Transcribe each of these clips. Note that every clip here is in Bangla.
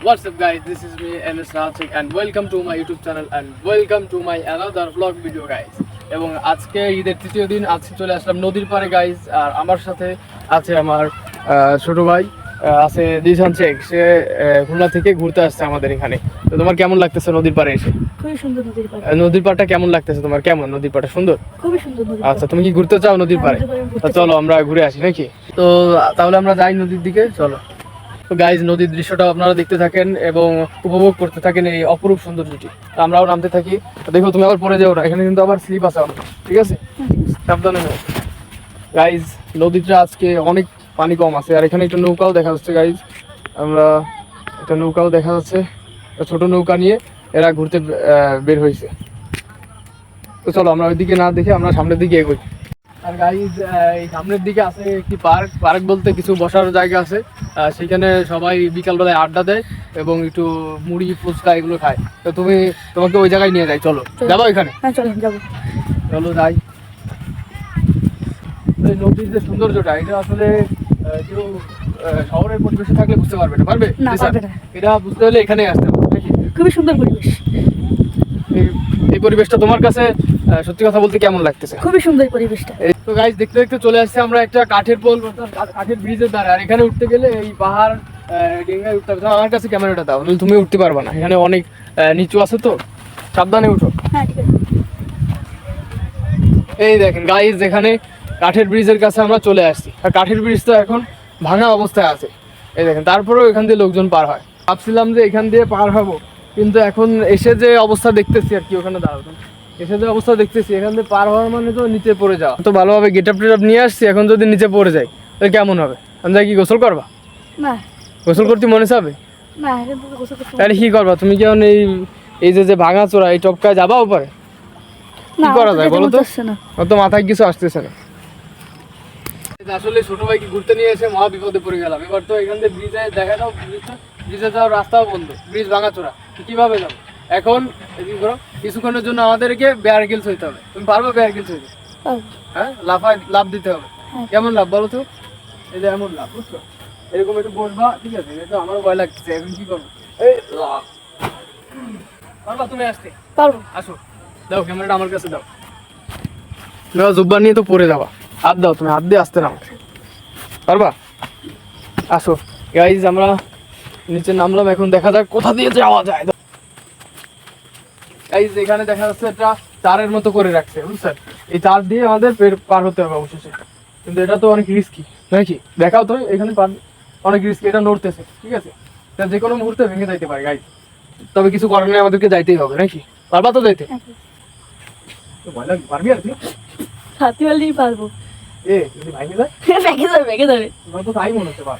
What's up guys, this is me NS Rathik and welcome to my YouTube channel and welcome to my another vlog video guys. এবং আজকে ঈদের তৃতীয় দিন আজকে চলে আসলাম নদীর পাড়ে গাইজ আর আমার সাথে আছে আমার ছোট ভাই আছে দিশান শেখ। সে খুলনা থেকে ঘুরতে আসছে আমাদের এখানে। তো তোমার কেমন লাগতেছে নদীর পাড়ে এসে? খুবই সুন্দর নদীর পাড়। নদীর পাড়টা কেমন লাগতেছে তোমার? কেমন নদীর পাড়টা? সুন্দর? খুবই সুন্দর নদীর আচ্ছা তুমি কি ঘুরতে চাও নদীর পাড়ে? হ্যাঁ, পাড়ে চলো আমরা ঘুরে আসি নাকি? তো তাহলে আমরা যাই নদীর দিকে চলো। তো গাইজ নদীর দৃশ্যটা আপনারা দেখতে থাকেন এবং উপভোগ করতে থাকেন এই অপরূপ সৌন্দর্যটি। আমরাও নামতে থাকি। দেখো, তুমি আবার পরে যাও না। এখানে কিন্তু আবার স্লিপ আছে ঠিক আছে? সাবধানে গাইজ নদীটা আজকে অনেক পানি কম আছে। আর এখানে একটা নৌকাও দেখা যাচ্ছে গাইজ আমরা একটা নৌকাও দেখা যাচ্ছে। ছোট নৌকা নিয়ে এরা ঘুরতে বের হয়েছে। তো চলো, আমরা ওইদিকে না দেখে আমরা সামনের দিকে এগোই। আর গাইজ এই সামনের দিকে আছে একটি পার্ক পার্ক বলতে কিছু বসার জায়গা আছে। সেখানে সবাই বিকালবেলায় আড্ডা দেয় এবং একটু মুড়ি ফুচকা এগুলো খায়। তো তুমি তোমাকে ওই জায়গায় নিয়ে যাই। চলো। যাব এখানে? হ্যাঁ চলো যাব। চলো যাই। এই নদীর যে সৌন্দর্যটা এটা আসলে কেউ শহরের পরিবেশে থাকলে বুঝতে পারবে না। পারবে। এটা বুঝতে হলে এখানে আসতে হবে খুবই সুন্দর পরিবেশ। এই- পরিবেশটা তোমার কাছে সত্যি কথা বলতে কেমন লাগতেছে? খুবই সুন্দর পরিবেশটা। তো গাইজ দেখতে দেখতে চলে আসছে আমরা একটা কাঠের পোল কাঠের ব্রিজের দ্বারা। আর এখানে উঠতে গেলে এই পাহাড় ডেঙ্গায় উঠতে হবে। আমার কাছে ক্যামেরাটা দাও তুমি উঠতে পারবা না। এখানে অনেক নিচু আছে তো। সাবধানে উঠো। হ্যাঁ এই দেখেন গাইজ এখানে কাঠের ব্রিজের কাছে আমরা চলে আসছি। আর কাঠের ব্রিজ তো এখন ভাঙা অবস্থায় আছে। এই দেখেন তারপরেও এখান দিয়ে লোকজন পার হয়। ভাবছিলাম যে এখান দিয়ে পার হব। কিন্তু এখন এসে যে অবস্থা দেখতেছি আর কি ওখানে দাঁড়াতাম এসে যে অবস্থা দেখতেছি এখান থেকে পার হওয়ার মানে তো নিচে পড়ে যাওয়া। তো ভালোভাবে গেট আপ টেট নিয়ে আসছি এখন যদি নিচে পড়ে যাই তাহলে কেমন হবে? আমি যাই কি গোসল করবা? গোসল করতে মনে চাবে? তাহলে কি করবা? তুমি কেমন এই এই যে যে ভাঙা চোরা এই টপকায় যাবা উপরে? না করা যায় বলো তো? অত মাথায় কিছু আসতেছে না। আসলে ছোট ভাইকে ঘুরতে নিয়ে এসে মহা বিপদে পড়ে গেলাম। এবার তো এখান থেকে ব্রিজে দেখা যাও ব্রিজে যাওয়ার রাস্তাও বন্ধ। ব্রিজ ভাঙা চোরা কীভাবে যাব? এখন কি করো কিছুক্ষণের জন্য আমাদেরকে বেয়ার গিলস হইতে হবে। তুমি পারবে বেয়ার গিলস হইতে? হ্যাঁ? লাফায় লাভ দিতে হবে। হ্যাঁ। কেমন লাভ বলো তো? এই যে এমন লাভ বুঝছ? এরকম একটু বসবা ঠিক আছে? এটা আমারও ভয় লাগছে এখন কি করব? এই লাভ পারবা তুমি আসতে? পারব। আসো। দাও ক্যামেরাটা আমার কাছে দাও। দাও জুব্বা নিয়ে তো পড়ে যাবা। হাত দাও তুমি হাত দিয়ে আসতে নাও পারবা? আসো। গাইজ আমরা নিচে নামলাম এখন দেখা যাক কোথা দিয়ে যাওয়া যায়। গাইজ এখানে দেখা যাচ্ছে একটা তারের মতো করে রাখছে বুঝছেন? এই তার দিয়ে আমাদের পের- পার হতে হবে অবশেষে। কিন্তু এটা তো অনেক রিস্কি নাকি দেখাও তো এখানে পার অনেক রিস্কি এটা নড়তেছে ঠিক আছে? এটা যে কোনো মুহূর্তে ভেঙে যাইতে পারে গাইজ তবে কিছু করার নেই আমাদেরকে যাইতেই হবে নাকি পারবা তো যাইতে? হ্যাঁ। তো পারবি আর বালতেই পারব। এ যদি ভাঙে যায়? ব্যাগে যাবে ব্যাগে যাবে। তো তাই মনে হচ্ছে পার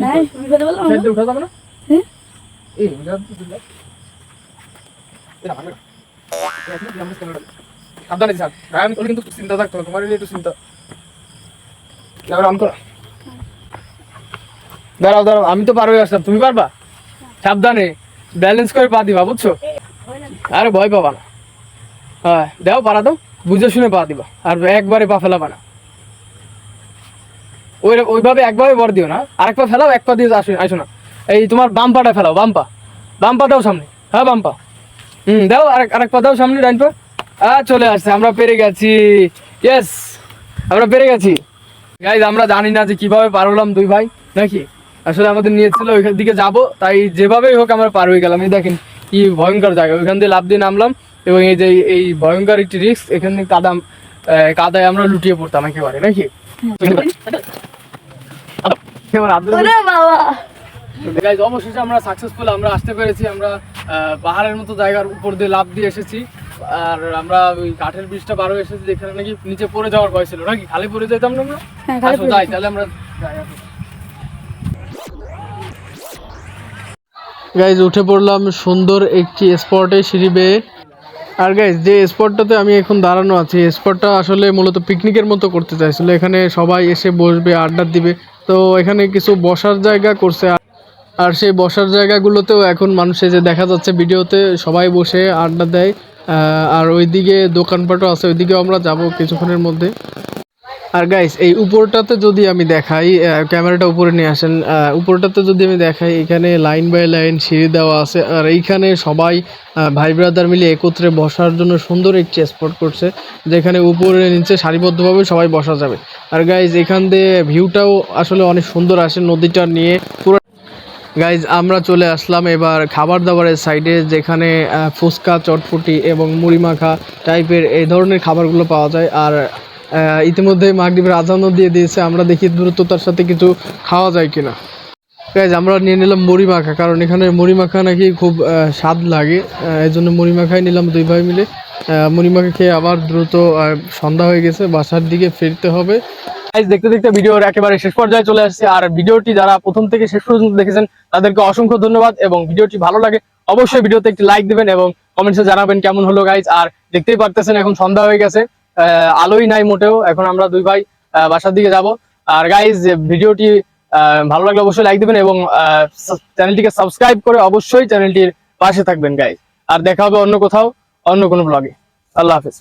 না বিপদে বললাম সাইডে উঠা যাবে না হ্যাঁ? এই উঠা যাবে তো তুই এটা ভাঙবে না। এই এখন কি আমরা ক্যামেরা সাবধানে দিস আমি তোর কিন্তু চিন্তা থাকতো তোমার একটু চিন্তা। ক্যামেরা অন করো। দাঁড়াও দাঁড়াও আমি তো পারব আসলাম তুমি পারবা? সাবধানে। ব্যালেন্স করে পা দিবা বুঝছ? আরে ভয় পাবা না। হ্যাঁ দেও পারা দাও। বুঝে শুনে পা দিবা। আর একবারে পা ফেলাবা না। ওই ওইভাবে একভাবে বর দিও না। আরেক পা ফেলাও এক পা দিয়ে আসো আসো না। এই তোমার বাম পাটা ফেলাও, বাম পা। বাম পা দাও সামনে। হ্যাঁ বাম পা। হুম, দাও, আরেক আরেক পা দাও সামনে ডাইন পা। আ, চলে আসছে, আমরা পেরে গেছি। ইয়েস আমরা পেরে গেছি। গাইজ আমরা জানি না যে কীভাবে পার হলাম দুই ভাই, নাকি? আসলে আমাদের নিয়েছিল ওইখান দিকে যাব, তাই যেভাবেই হোক আমরা পার হয়ে গেলাম। এই দেখেন, কি ভয়ঙ্কর জায়গা। ওইখান দিয়ে লাভ দিয়ে নামলাম, এবং এই যে এই ভয়ঙ্কর একটি রিস্ক এখান থেকে কাদা কাদায় আমরা লুটিয়ে পড়তাম একেবারে, নাকি? অবশেষে আমরা সাকসেসফুল আমরা আসতে পেরেছি আমরা পাহাড়ের মতো জায়গার উপর দিয়ে লাভ দিয়ে এসেছি। আর আমরা ওই কাঠের ব্রিজটা পার হয়ে এসেছি যেখানে নাকি নিচে পড়ে যাওয়ার ভয় ছিল নাকি? খালি পড়ে যেতাম না আমরা? হ্যাঁ যাই যেতাম। তাহলে আমরা যাই গাইজ উঠে পড়লাম সুন্দর একটি স্পটে সিঁড়ি বেয়ে। আর গাইজ যে স্পটটাতে আমি এখন দাঁড়ানো আছি স্পটটা আসলে মূলত পিকনিকের মতো করতে চাইছিল। এখানে সবাই এসে বসবে, আড্ডা দিবে। তো এখানে কিছু বসার জায়গা করছে আর- সেই বসার জায়গাগুলোতেও এখন মানুষে যে দেখা যাচ্ছে ভিডিওতে, সবাই বসে আড্ডা দেয়। আর ওইদিকে দোকানপাটও আছে, ওইদিকেও আমরা যাব কিছুক্ষণের মধ্যে। আর গাইস এই উপরটাতে যদি আমি দেখাই ক্যামেরাটা উপরে নিয়ে আসেন উপরটাতে যদি আমি দেখাই, এখানে লাইন বাই লাইন সিঁড়ি দেওয়া আছে, আর এইখানে সবাই ভাই ব্রাদার মিলে একত্রে বসার জন্য সুন্দর একটি স্পট করছে, যেখানে উপরে নিচে সারিবদ্ধভাবে সবাই বসা যাবে। আর গাইজ এখান দিয়ে ভিউটাও আসলে অনেক সুন্দর আসে নদীটা নিয়ে, পুরো গাইজ আমরা চলে আসলাম এবার খাবার দাবারের সাইডে যেখানে ফুচকা, চটপটি এবং মুড়ি মাখা টাইপের এই ধরনের খাবারগুলো পাওয়া যায়। আর ইতিমধ্যে মাগরীবের আজানও দিয়ে দিয়েছে। আমরা দেখি দ্রুততার সাথে কিছু খাওয়া যায় কিনা। গাইজ আমরা নিয়ে নিলাম মুড়ি মাখা, কারণ এখানে মুড়ি মাখা নাকি খুব স্বাদ লাগে। এই জন্য মুড়ি মাখাই নিলাম দুই ভাই মিলে। মুড়ি মাখা খেয়ে আবার দ্রুত সন্ধ্যা হয়ে গেছে, বাসার দিকে ফিরতে হবে। গাইজ দেখতে দেখতে ভিডিওর একেবারে শেষ পর্যায়ে চলে আসছে। আর ভিডিওটি যারা প্রথম থেকে শেষ পর্যন্ত দেখেছেন, তাদেরকে অসংখ্য ধন্যবাদ এবং ভিডিওটি ভালো লাগে, অবশ্যই ভিডিওতে একটি লাইক দিবেন এবং কমেন্টসে জানাবেন কেমন হলো গাইজ আর দেখতেই পারতেছেন, এখন সন্ধ্যা হয়ে গেছে। আলোই নাই মোটেও। এখন আমরা দুই ভাই বাসার দিকে যাব। আর গাইজ ভিডিওটি ভালো লাগলে অবশ্যই লাইক দিবেন এবং চ্যানেলটিকে সাবস্ক্রাইব করে অবশ্যই চ্যানেলটির পাশে থাকবেন গাইজ আর দেখা হবে অন্য কোথাও, অন্য কোনো ব্লগে আল্লাহ হাফেজ।